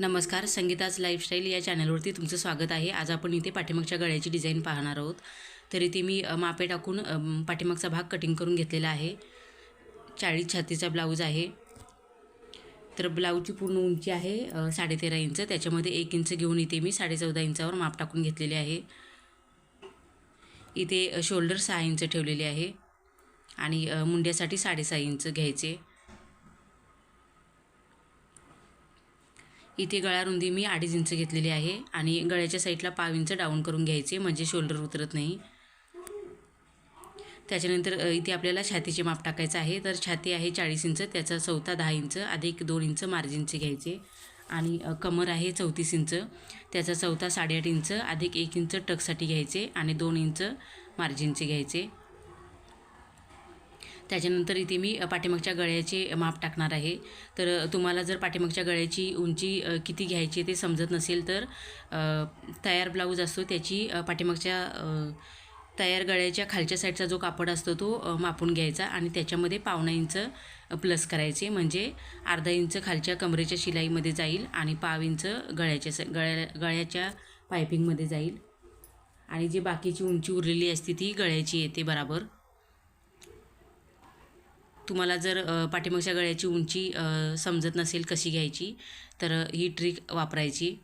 नमस्कार संगीताच लाईफस्टाईल या चॅनलवरती तुमचं स्वागत आहे. आज आपण इथे पाठीमागच्या गळ्याची डिझाईन पाहणार आहोत. तर इथे मी मापे टाकून पाठीमागचा भाग कटिंग करून घेतलेला आहे. चाळीस छातीचा ब्लाऊज आहे. तर ब्लाऊजची पूर्ण उंची आहे साडेतेरा इंच. त्याच्यामध्ये एक इंच घेऊन इथे मी साडेचौदा इंचावर माप टाकून घेतलेले आहे. इथे शोल्डर सहा इंच ठेवलेले आहे. आणि मुंड्यासाठी साडेसहा इंच घ्यायचे. इथे गळारुंदी मी अडीच इंच घेतलेली आहे आणि गळ्याच्या साईडला पाव इंच डाऊन करून घ्यायचे म्हणजे शोल्डर उतरत नाही. त्याच्यानंतर इथे आपल्याला छातीचे माप टाकायचं आहे. तर छाती आहे चाळीस इंच त्याचा चौथा दहा इंच अधिक दोन इंच मार्जिनचे घ्यायचे. आणि कमर आहे चौतीस इंच त्याचा चौथा साडेआठ इंच अधिक एक इंच टकसाठी घ्यायचे आणि दोन इंच मार्जिनचे घ्यायचे. त्याच्यानंतर इथे मी पाठीमागच्या गळ्याचे माप टाकणार आहे. तर तुम्हाला जर पाठीमागच्या गळ्याची उंची किती घ्यायची ते समजत नसेल तर तयार ब्लाऊज असतो त्याची पाठीमागच्या तयार गळ्याच्या खालच्या साईडचा जो कापड असतो तो मापून घ्यायचा आणि त्याच्यामध्ये पावणा इंच प्लस करायचे. म्हणजे अर्धा इंच खालच्या कमरेच्या शिलाईमध्ये जाईल आणि पाव इंच गळ्याच्या स गळ्या गळ्याच्या पायपिंगमध्ये जाईल. आणि जी बाकीची उंची उरलेली असते ती गळ्याची येते बराबर. तुम्हाला जर पाठीमागच्या गळ्याची उंची समजत नसेल कशी घ्यायची तर ही ट्रिक वापरायची.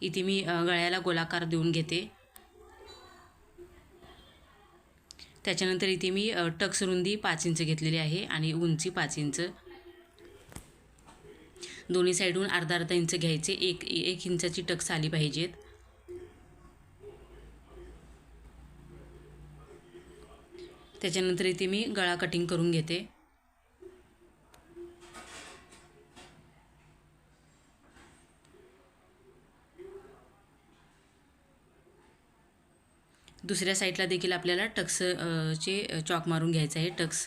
इथे मी गळ्याला गोलाकार देऊन घेते. त्याच्यानंतर इथे मी टक्स रुंदी पाच इंच घेतलेली आहे आणि उंची पाच इंच. दोन्ही साईडहून अर्धा अर्धा इंच घ्यायचे. एक एक इंचाची टक्स आली पाहिजेत. त्याच्यानंतर इथे मी गळा कटिंग करून घेते. दुसऱ्या साईडला देखील आपल्याला टक्स चे चॉक मारून घ्यायचं आहे टक्स.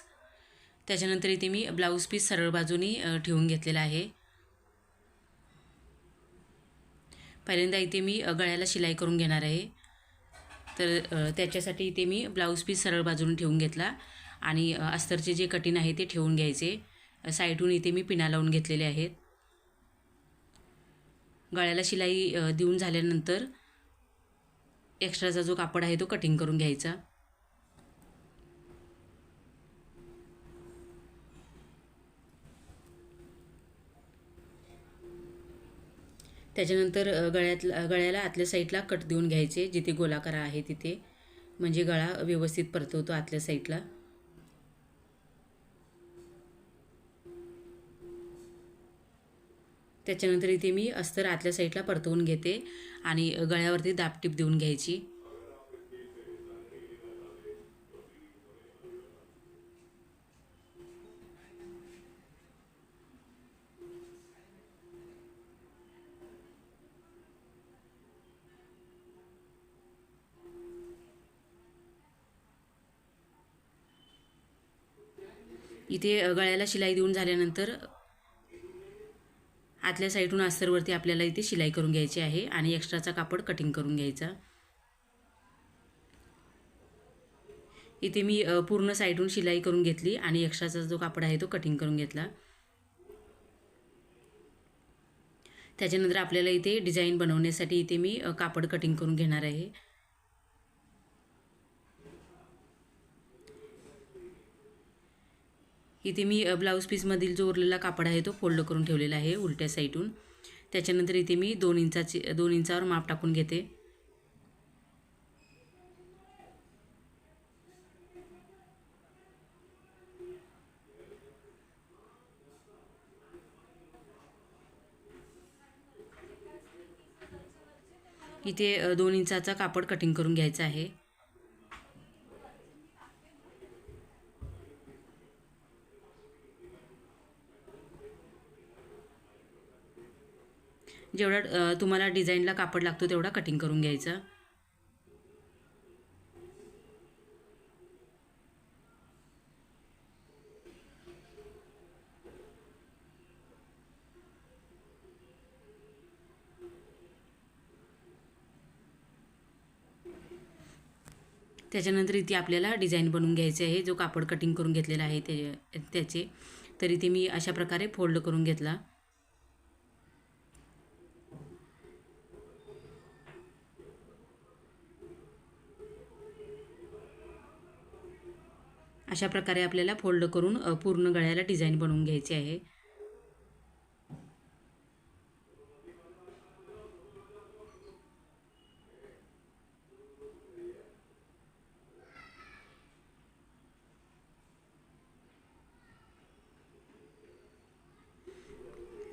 त्याच्यानंतर इथे मी ब्लाऊज पीस सरळ बाजूनी ठेवून घेतलेला आहे. पहिल्यांदा इथे मी गळ्याला शिलाई करून घेणार आहे. तर त्याच्यासाठी इथे मी ब्लाऊज पीस सरळ बाजून ठेवून घेतला आणि अस्तरचे जे कटिंग आहे ते ठेवून घ्यायचे. साईडहून इथे मी पिना लावून घेतलेले आहेत. गळ्याला शिलाई देऊन झाल्यानंतर एक्स्ट्राचा जो कापड आहे तो कटिंग करून घ्यायचा. त्याच्यानंतर गळ्यातला गळ्याला आतल्या साईडला कट देऊन घ्यायचे जिथे गोलाकार आहे तिथे. म्हणजे गळा व्यवस्थित परतवतो आतल्या साईडला. त्याच्यानंतर इथे मी अस्तर आतल्या साईडला परतवून घेते आणि गळ्यावरती दापटीप देऊन घ्यायची. इथे गळ्याला शिलाई देऊन झाल्यानंतर आतल्या साईडून अस्तरवरती आपल्याला इथे शिलाई करून घ्यायची आहे आणि एक्स्ट्राचा कापड कटिंग करून घ्यायचा. इथे मी पूर्ण साईडून शिलाई करून घेतली आणि एक्स्ट्राचा जो कापड आहे तो कटिंग करून घेतला. त्याच्यानंतर आपल्याला इथे डिझाईन बनवण्यासाठी इथे मी कापड कटिंग करून घेणार आहे. इथे मी ब्लाऊज पीसमधील जो उरलेला कापड आहे तो फोल्ड करून ठेवलेला आहे उलट्या साईडून त्याच्यानंतर इथे मी दोन इंचाची दोन इंचावर माप टाकून घेते. इथे दोन इंचाचा कापड कटिंग करून घ्यायचा आहे. जेवढा तुम्हाला डिझाईनला कापड लागतो तेवढा कटिंग करून घ्यायचा. त्याच्यानंतर इथे आपल्याला डिझाईन बनवून घ्यायचे आहे. जो कापड कटिंग करून घेतलेला आहे ते त्याचे. तर इथे मी अशा प्रकारे फोल्ड करून घेतला. अशा प्रकारे आपल्याला फोल्ड करून पूर्ण गळ्याला डिझाईन बनवून घ्यायची आहे.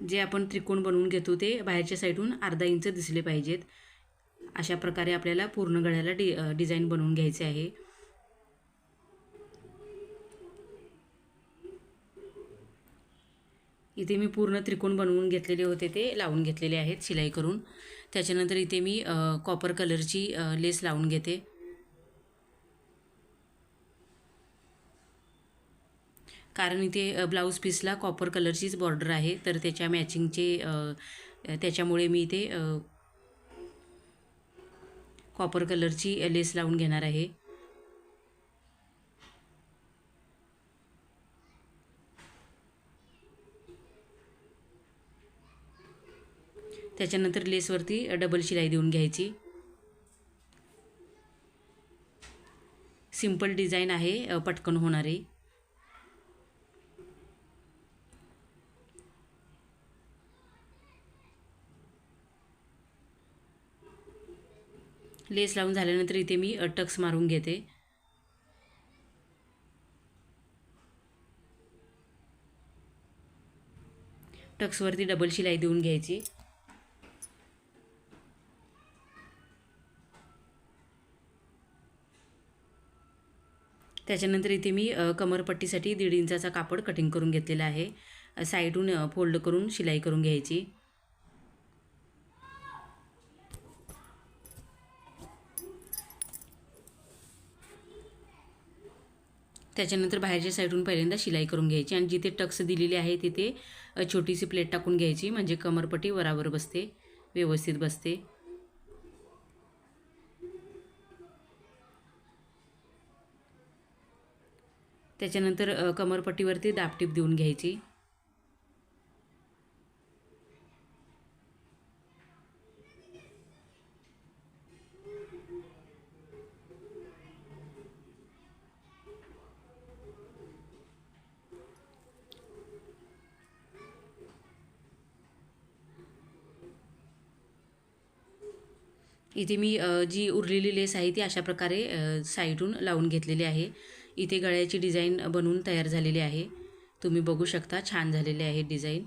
जे आपण त्रिकोण बनवून घेतो ते बाहेरच्या साईडहून अर्धा इंच दिसले पाहिजेत. अशा प्रकारे आपल्याला पूर्ण गळ्याला डि डिझाईन बनवून घ्यायचे आहे. इथे मी पूर्ण त्रिकोण बनवून घेतलेले होते ते लावून घेतलेले आहेत शिलाई करून. त्याच्यानंतर इथे मी कॉपर कलरची लेस लावून घेते. कारण इथे ब्लाऊज पीसला कॉपर कलरचीच बॉर्डर आहे तर त्याच्या मॅचिंगचे त्याच्यामुळे मी इथे कॉपर कलरची लेस लावून घेणार आहे. त्याच्यानंतर लेसवरती डबल शिलाई देऊन घ्यायची. सिंपल डिझाईन आहे पटकन होणारी. लेस लावून झाल्यानंतर इथे मी टक्स मारून घेते. टक्सवरती डबल शिलाई देऊन घ्यायची. त्याच्यानंतर इथे मी कमरपट्टीसाठी दीड इंचाचा कापड कटिंग करून घेतलेला आहे. साईडून फोल्ड करून शिलाई करून घ्यायची. त्याच्यानंतर बाहेरच्या साईडून पहिल्यांदा शिलाई करून घ्यायची आणि जिथे टक्स दिलेले आहे तिथे छोटीशी प्लेट टाकून घ्यायची म्हणजे कमरपट्टी वरावर बसते व्यवस्थित बसते. त्याच्यानंतर कमरपट्टीवरती दाबटीप देऊन घ्यायची. इथे मी जी उरलेली लेस आहे ती अशा प्रकारे साईडून लावून घेतलेली आहे. इथे गळ्याची डिझाईन बनवून तयार झालेली आहे. तुम्ही बघू शकता छान झालेले आहे डिझाईन.